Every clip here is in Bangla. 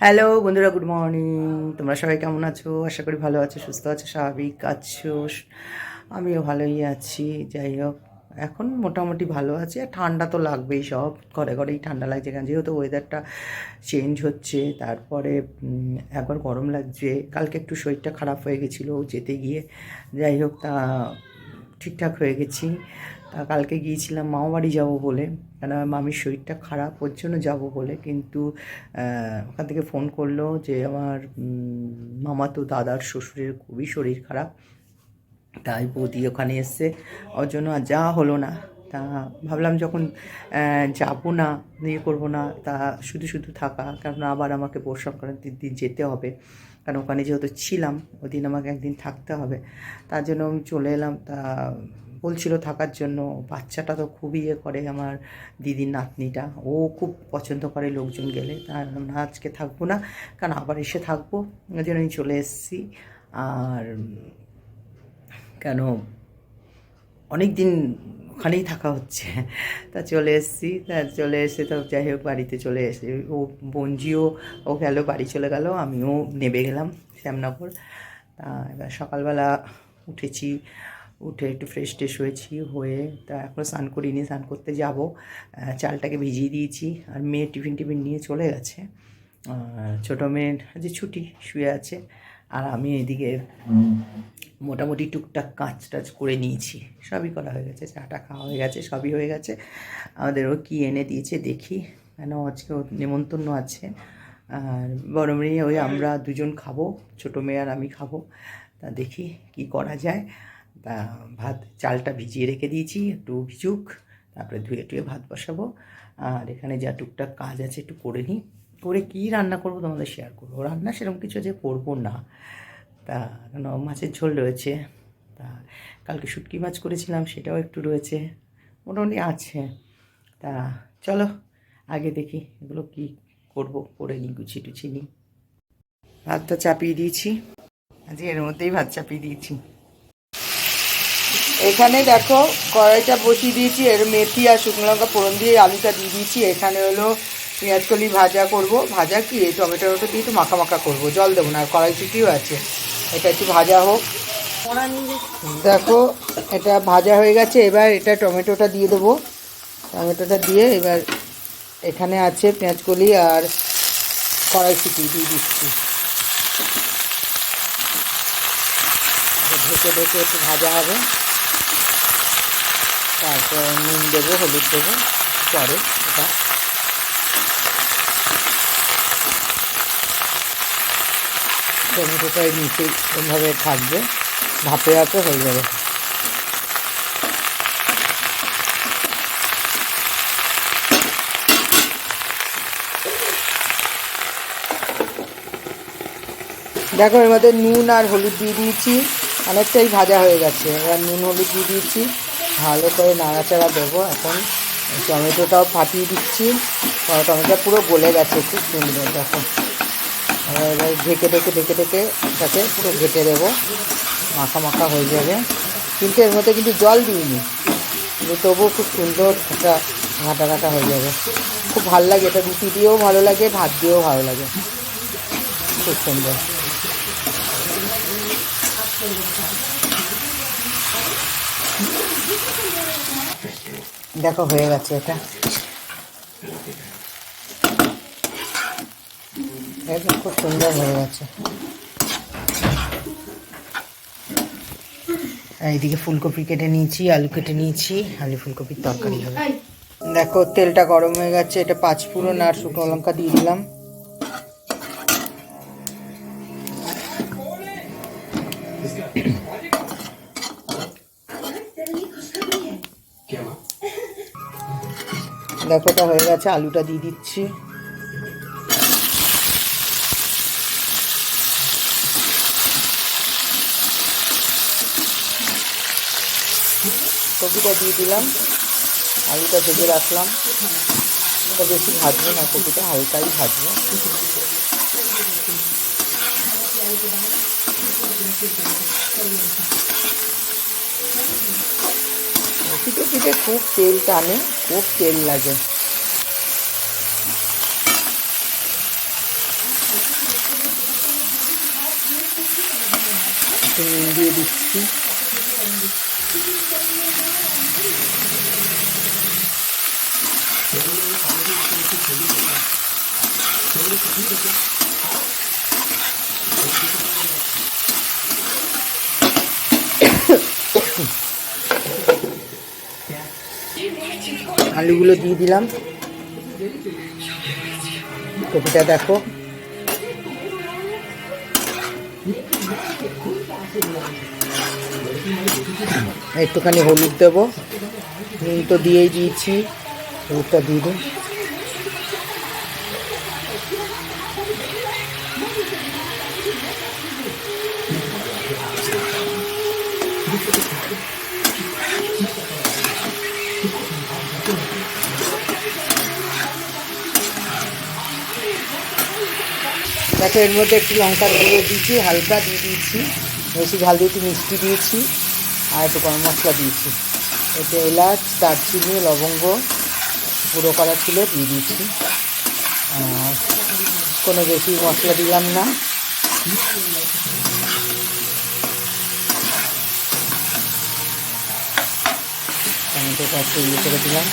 হ্যালো বন্ধুরা, গুড মর্নিং। তোমরা সবাই কেমন আছো? আশা করি ভালো আছো, সুস্থ আছো, স্বাভাবিক আছো। আমিও ভালোই আছি, যাই হোক। এখন মোটামুটি ভালো আছে, আর ঠান্ডা তো লাগবেই সব। ঘরে ঘরেই ঠান্ডা লাগছে, কারণ যেহেতু ওয়েদারটা চেঞ্জ হচ্ছে, তারপরে একবার গরম লাগছে। কালকে একটু শরীরটা খারাপ হয়ে গেছিল, যেতে গিয়ে। যাই হোক, তা ঠিকঠাক হয়ে গেছি। তা কালকে গিয়েছিলাম মামাবাড়ি যাব বলে। কেন মামির শরীরটা খারাপ, ওর জন্য যাব বলে। কিন্তু ওখান থেকে ফোন করল যে আমার মামা তো দাদার শ্বশুরের খুবই শরীর খারাপ। তাই বৌদি ওখানে এসছে। ওর জন্য আর যাওয়া হলো না। তা ভাবলাম যখন যাব না ইয়ে করব না, তা শুধু শুধু থাকা। কারণ আবার আমাকে পৌষ সংক্রান্তির দিন যেতে হবে। কারণ ওখানে যেহেতু ছিলাম, ওদিন আমাকে একদিন থাকতে হবে। তার জন্য আমি চলে এলাম। তা বলছিল থাকার জন্য। বাচ্চাটা তো খুবই ইয়ে করে আমার দিদির নাতনিটা। ও খুব পছন্দ করে লোকজন গেলে। তার না আজকে থাকব না, কারণ আবার এসে থাকব। ওই জন্য আমি চলে এসেছি। আর কেন অনেক দিন ওখানেই থাকা হচ্ছে। তা চলে এসেছি, তা চলে এসে তো যাই হোক বাড়িতে চলে এসে। ও বঞ্জিও ও গেল, বাড়ি চলে গেল, আমিও নেবে গেলাম শ্যামনগর। তা এবার সকালবেলা উঠেছি। উঠে একটু ফ্রেশ ট্রেশ হয়েছি, হয়ে তা এখনও স্নান করিনি, স্নান করতে যাব। চালটাকে ভিজিয়ে দিয়েছি আর মেয়ে টিফিন টিফিন নিয়ে চলে গেছে। ছোটো মেয়ের যে ছুটি, শুয়ে আছে আর আমি এদিকে মোটামুটি টুকটাক কাজ টাজ করে নিয়েছি। সবই করা হয়ে গেছে, চাটা খাওয়া হয়ে গেছে, সবই হয়ে গেছে। আমাদেরও কি এনে দিয়েছে দেখি, কেন আজকে নেমন্তন্ন আছে। আর বড় মেয়ে, ওই আমরা দুজন খাব, ছোটো মেয়ে আর আমি খাব। তা দেখি কি করা যায়। তা ভাত, চালটা ভিজিয়ে রেখে দিয়েছি, একটু ভিজুক, তারপরে ধুয়ে টুয়ে ভাত বসাবো। আর এখানে যা টুকটাক কাজ আছে একটু করে নিই। করে কী রান্না করব তোমাদের শেয়ার করব? রান্না সেরকম কিছু যে করব না। তা, কেন? মাছের ঝোল রয়েছে। তা, কালকে শুটকি মাছ করেছিলাম, সেটাও একটু রয়েছে। মোটামুটি আছে। তা, চলো, আগে দেখি এগুলো কি করব? করে নিই, গুছিয়ে টুছিয়ে নিই। ভাতটা চাপিয়ে দিয়েছি। আজকে এর মধ্যেই ভাত চাপিয়ে দিয়েছি। এখানে দেখো, কড়াইটা বসিয়ে দিয়েছি, এর মেথি আর শুকনো লঙ্কা ফোড়ন দিয়ে আলুটা দিয়ে দিয়েছি। এখানে হলো পেঁয়াজ কলি ভাজা করব। ভাজা কি? এই টমেটো টমেটো দিয়ে একটু মাখা মাখা করব। জল দেবো না আর কড়াইশুটিও আছে। এটা একটু ভাজা হোক। দেখো, এটা ভাজা হয়ে গেছে। এবার এটা টমেটোটা দিয়ে দেবো। টমেটোটা দিয়ে এবার এখানে আছে পেঁয়াজ কলি আর কড়াইশুটি দিয়ে দিচ্ছি। ঢেকে ঢেকে একটু ভাজা হবে। তারপর নুন দেবো, হলুদ দেবো, পরে এটা। টমেটোটা নিচে এভাবে থাকবে, ভাপে ভাপে হয়ে যাবে। দেখো, এর মধ্যে নুন আর হলুদ দিয়ে দিয়েছি, অনেকটাই ভাজা হয়ে গেছে। এবার নুন, হলুদ দিয়ে দিয়েছি। ভালো করে নাড়াচাড়া দেবো এখন। টমেটোটাও ফাটিয়ে দিচ্ছি। টমেটো পুরো গলে গেছে খুব সুন্দর, দেখো। এবার ঢেকে ঢেকে ঢেকে ঢেকে এটাকে পুরো ঘেটে দেবো। মাখা মাখা হয়ে যাবে। কিন্তু এর মধ্যে কিন্তু জল দিইনি। কিন্তু তবুও খুব সুন্দর একটা ঘাটা ঘাটা হয়ে যাবে। খুব ভালো লাগে, এটা রুটি দিয়েও ভালো লাগে, ভাত দিয়েও ভালো লাগে। খুব সুন্দর। দেখো হয়ে গেছে এটা। একদম খুব সুন্দর হয়ে গেছে। এইদিকে ফুলকপি কেটে নিয়েছি আলু কেটে নিয়েছি আলু ফুলকপির তরকারি হবে। দেখো তেলটা গরম হয়ে গেছে এটা পাঁচ ফোড়ন আর শুকনো লঙ্কা দিয়ে দিলাম। দেখো এটা হয়ে গেছে, আলুটা দিয়ে দিচ্ছি। কপিটা দিয়ে দিলাম, আলুটা ভেজে রাখলাম। এটা বেশি ভাজবো না, কপিটা হালকাই ভাজবো। কপি টপিতে খুব তেল টানে খুব তেল লাগে। দিয়ে দিচ্ছি। আলুগুলো দিয়ে দিলাম। কপিটা দেখো। একটুখানি হলুদ দেবো। নুন তো দিয়েই দিয়েছি। হলুদটা দিয়ে দিন দেখো, এর মধ্যে একটু লঙ্কা গুঁড়ো দিয়েছি, হালকা দিয়ে দিয়েছি। বেশি ঝাল দিয়ে একটু মিষ্টি দিয়েছি, আর একটু গরম মশলা দিয়েছি। এতে এলাচ, দারচিনি, লবঙ্গ, গুঁড়ো করা ছিল, দিয়ে দিয়েছি। আর কোনো বেশি মশলা দিলাম না। টমেটোটা একটু ইয়ে করে দিলাম।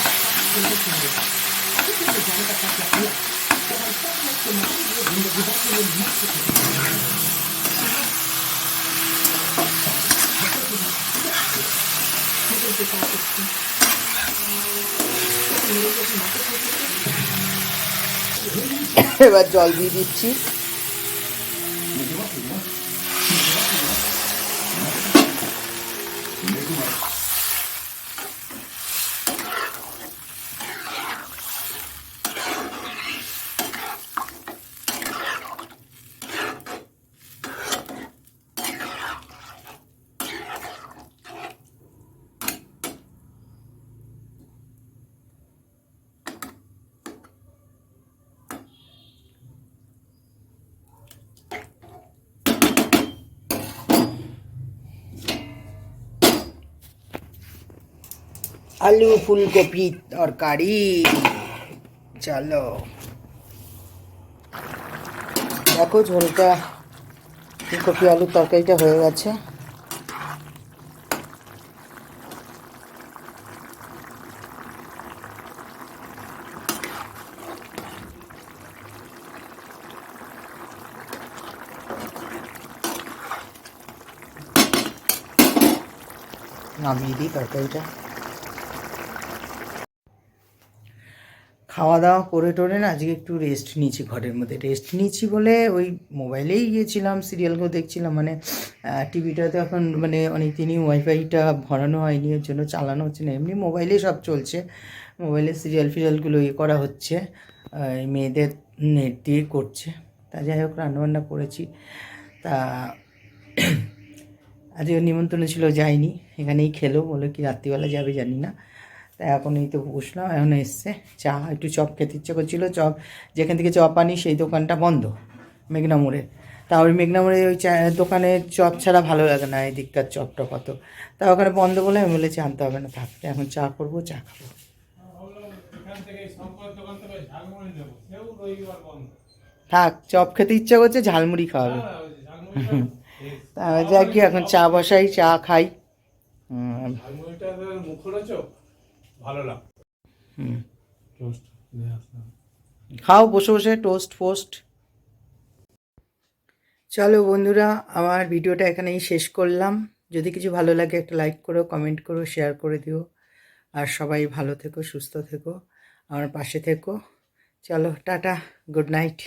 এবার জল দিয়ে দিচ্ছি। আলু ফুলকপি তরকারি। চলো। দেখো ঝোলটা ফুলকপি আলুর তরকারিটা হয়ে গেছে। নামিয়ে দিই তরকারিটা। খাওয়া দাওয়া করে টোরে না আজকে একটু রেস্ট নিয়েছি ঘরের মধ্যে। রেস্ট নিয়েছি বলে ওই মোবাইলেই গিয়েছিলাম সিরিয়ালগুলো দেখছিলাম। মানে টিভিটাতে এখন মানে অনেক দিনই ওয়াইফাইটা ভরানো হয়নি ওর জন্য চালানো হচ্ছে না। এমনি মোবাইলেই সব চলছে। মোবাইলে সিরিয়াল ফিরিয়ালগুলো ইয়ে করা হচ্ছে। মেয়েদের নেট দিয়ে করছে। তা যাই হোক, রান্নাবান্না করেছি। তা আজকে নিমন্ত্রণ ছিল, যাইনি। এখানেই খেলো বলে কি রাত্রিবেলা যাবে জানি না। তা এখন এই তো বসলাম এখন এসছে। চা একটু চপ খেতে ইচ্ছে করছিল চপ যেখান থেকে চপ আনি সেই দোকানটা বন্ধ মেঘনা মোড়ে। তা ওই মেঘনা মোড়ে ওই চা দোকানে চপ ছাড়া ভালো লাগে না এই দিকটার চপটা কত। তা ওখানে বন্ধ বলে আমি বলেছি আনতে হবে না থাক এখন চা করব চা খাব। থাক চপ খেতে ইচ্ছা করছে ঝালমুড়ি খাওয়াবে। তা যা কি এখন চা বসাই চা খাই। হুম, ভালো লাগে হুম। টোস্ট খাও বসে বসে টোস্ট ফোস্ট চলো বন্ধুরা আমার ভিডিওটা এখানেই শেষ করলাম। যদি কিছু ভালো লাগে একটা লাইক করো কমেন্ট করো শেয়ার করে দিও। আর সবাই ভালো থেকো সুস্থ থেকো। আমার পাশে থেকো। চলো টাটা গুড নাইট